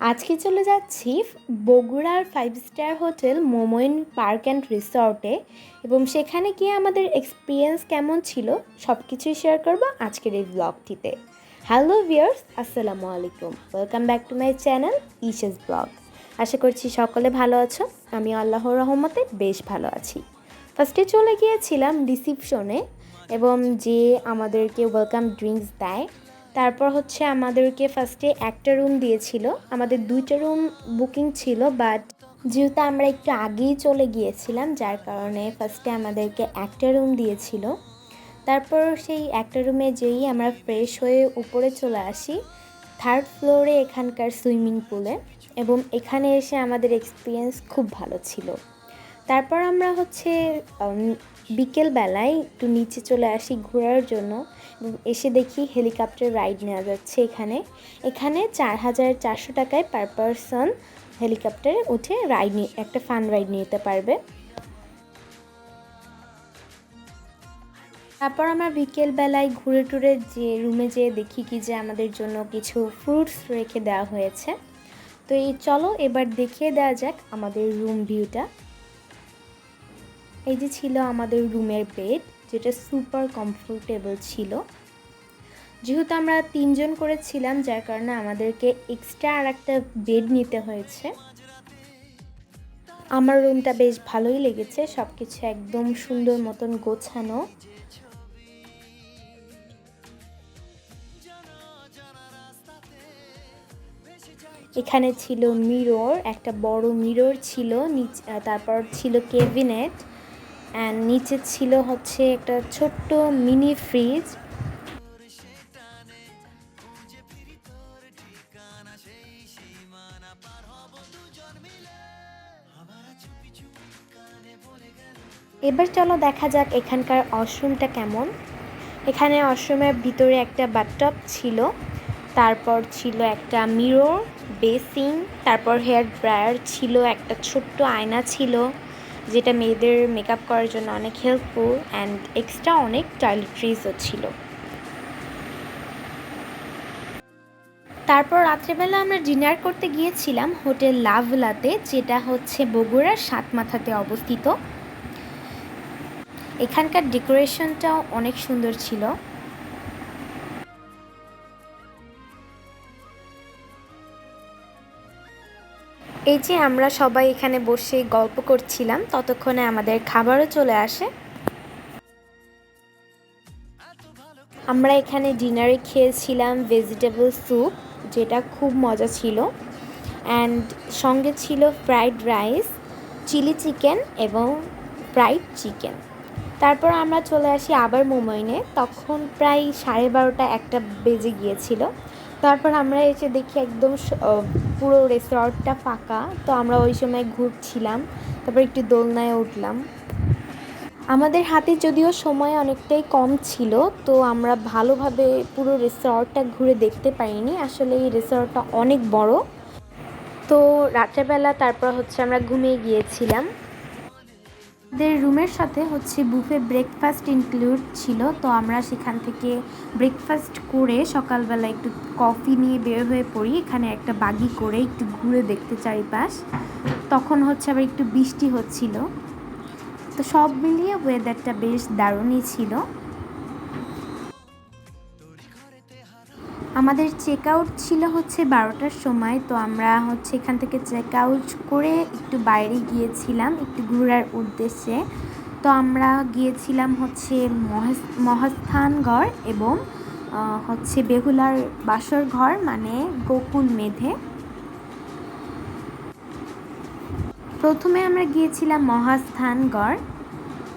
আজকে চলে যাচ্ছি বগুড়ার five star hotel Momo Inn park and রিসর্টে এবং সেখানে গিয়ে আমাদের এক্সপিরিয়েন্স কেমন ছিল সব কিছুই শেয়ার করব আজকের এই ব্লগটিতে হ্যালো ভিয়ার্স আসসালামু আলাইকুম। Welcome back to my channel ইশেস blog আশা করছি সকলে ভালো আছো। আমি আল্লাহর রহমতে বেশ ভালো আছি। ফার্স্টে চলে গিয়েছিলাম রিসিপশনে এবং যে আমাদেরকে ওয়েলকাম ড্রিঙ্কস দেয় তারপর হচ্ছে আমাদেরকে ফার্স্টে একটা রুম দিয়েছিল। আমাদের দুইটা রুম বুকিং ছিল বাট যেহেতু আমরা একটু আগেই চলে গিয়েছিলাম, যার কারণে ফার্স্টে আমাদেরকে একটা রুম দিয়েছিল। তারপর সেই একটা রুমে যেই আমরা ফ্রেশ হয়ে উপরে চলে আসি থার্ড ফ্লোরে এখানকার সুইমিং পুলে এবং এখানে এসে আমাদের এক্সপিরিয়েন্স খুব ভালো ছিল। তারপর আমরা হচ্ছে বিকেলবেলায় একটু নিচে চলে আসি ঘোরার জন্য এসে দেখি হেলিকপ্টার রাইড নেওয়া যাচ্ছে এখানে। এখানে চার হাজার চারশো টাকায় পার পারসন হেলিকপ্টারে উঠে রাইড নিয়ে একটা ফান রাইড নিতে পারবে। তারপর আমরা বিকেলবেলায় ঘুরে টুরে যে রুমে যেয়ে দেখি কি যে আমাদের জন্য কিছু ফ্রুটস রেখে দেওয়া হয়েছে। তো এই চলো এবার দেখিয়ে দেওয়া যাক আমাদের রুম ভিউটা। এই যে ছিল আমাদের রুমের বেড, যেটা সুপার কমফোর্টেবল ছিল। যেহেতু আমরা তিনজন করেছিলাম, যার কারণে আমাদেরকে এক্সট্রা আর একটা বেড নিতে হয়েছে। আমার রুমটা বেশ ভালোই লেগেছে সব কিছু একদম সুন্দর মতন গোছানো। এখানে ছিল মিরর একটা বড় মিরর ছিল তারপর ছিল কেবিনেট অ্যান্ড নিচে ছিল হচ্ছে একটা ছোট্ট মিনি ফ্রিজ এবার চলো দেখা যাক এখানকার ওয়াশরুমটা কেমন। এখানে ওয়াশরুমের ভিতরে একটা বাথটব ছিল, তারপর ছিল একটা মিরর বেসিং তারপর হেয়ার ড্রায়ার ছিল, একটা ছোট্ট আয়না ছিল। যেটা মেয়েদের মেকআপ করার জন্য অনেক হেল্পফুল অ্যান্ড এক্সট্রা অনেক টয়লেট্রিজও ছিল। তারপর রাত্রেবেলা আমরা ডিনার করতে গিয়েছিলাম হোটেল লাভলাতে, যেটা হচ্ছে বগুড়ার সাত মাথাতে অবস্থিত। এখানকার ডেকোরেশনটাও অনেক সুন্দর ছিল। এই যে আমরা সবাই এখানে বসে গল্প করছিলাম, ততক্ষণে আমাদের খাবারও চলে আসে। আমরা এখানে ডিনারে খেয়েছিলাম ভেজিটেবল স্যুপ যেটা খুব মজা ছিল। অ্যান্ড সঙ্গে ছিল ফ্রাইড রাইস চিলি চিকেন এবং ফ্রাইড চিকেন তারপর আমরা চলে আসি আবার মোমোইনে, তখন প্রায় সাড়ে বারোটা একটা বেজে গিয়েছিল। তারপর আমরা এসে দেখি একদম পুরো রেসর্টটা ফাঁকা, তো আমরা ওই সময় ঘুরছিলাম, তারপর একটু দোলনায় উঠলাম। আমাদের হাতে যদিও সময় অনেকটাই কম ছিল, তো আমরা ভালোভাবে পুরো রিসর্টটা ঘুরে দেখতে পাইনি আসলে এই রিসর্টটা অনেক বড়। তো রাত্রেবেলা তারপর হচ্ছে আমরা ঘুমিয়ে গিয়েছিলাম। আমাদের রুমের সাথে হচ্ছে বুফে ব্রেকফাস্ট ইনক্লুড ছিল, তো আমরা সেখান থেকে ব্রেকফাস্ট করে সকালবেলা একটু কফি নিয়ে বের হয়ে পড়ি। এখানে একটা বাগি করে একটু ঘুরে দেখতে চারিপাশ। তখন হচ্ছে আবার একটু বৃষ্টি হচ্ছিল। তো সব মিলিয়ে ওয়েদারটা বেশ দারুণই ছিল। আমাদের চেক আউট ছিল হচ্ছে বারোটার সময়, তো আমরা হচ্ছে এখান থেকে চেক আউট করে একটু বাইরে গিয়েছিলাম, একটু ঘোরার উদ্দেশ্যে। তো আমরা গিয়েছিলাম হচ্ছে মহাস্থানগড় এবং হচ্ছে বেহুলার বাসর ঘর মানে গোকুল মেধে। প্রথমে আমরা গিয়েছিলাম মহাস্থানগড়,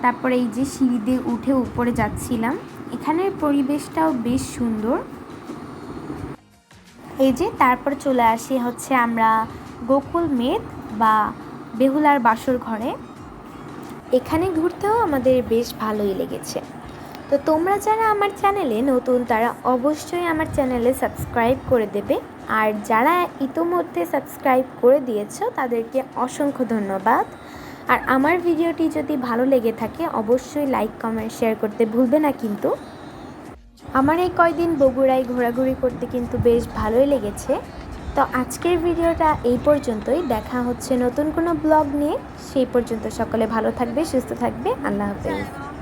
তারপরে এই যে সিঁড়ি দিয়ে উঠে উপরে যাচ্ছিলাম। এখানের পরিবেশটাও বেশ সুন্দর। এই যে তারপর চলে আসি হচ্ছে আমরা গোকুল মেদ বা বেহুলার বাসর ঘরে। এখানে ঘুরতেও আমাদের বেশ ভালোই লেগেছে। তো তোমরা যারা আমার চ্যানেলে নতুন, তারা অবশ্যই আমার চ্যানেলে সাবস্ক্রাইব করে দেবে। আর যারা ইতোমধ্যে সাবস্ক্রাইব করে দিয়েছ, তাদেরকে অসংখ্য ধন্যবাদ। আর আমার ভিডিওটি যদি ভালো লেগে থাকে, অবশ্যই লাইক, কমেন্ট, শেয়ার করতে ভুলবে না কিন্তু। আমার এই কয়দিন বগুড়ায় ঘোরাঘুরি করতে কিন্তু বেশ ভালোই লেগেছে। তো আজকের ভিডিওটা এই পর্যন্তই। দেখা হচ্ছে নতুন কোনো ব্লগ নিয়ে। সেই পর্যন্ত সকলে ভালো থাকবে, সুস্থ থাকবে। আল্লাহ হাফেজ।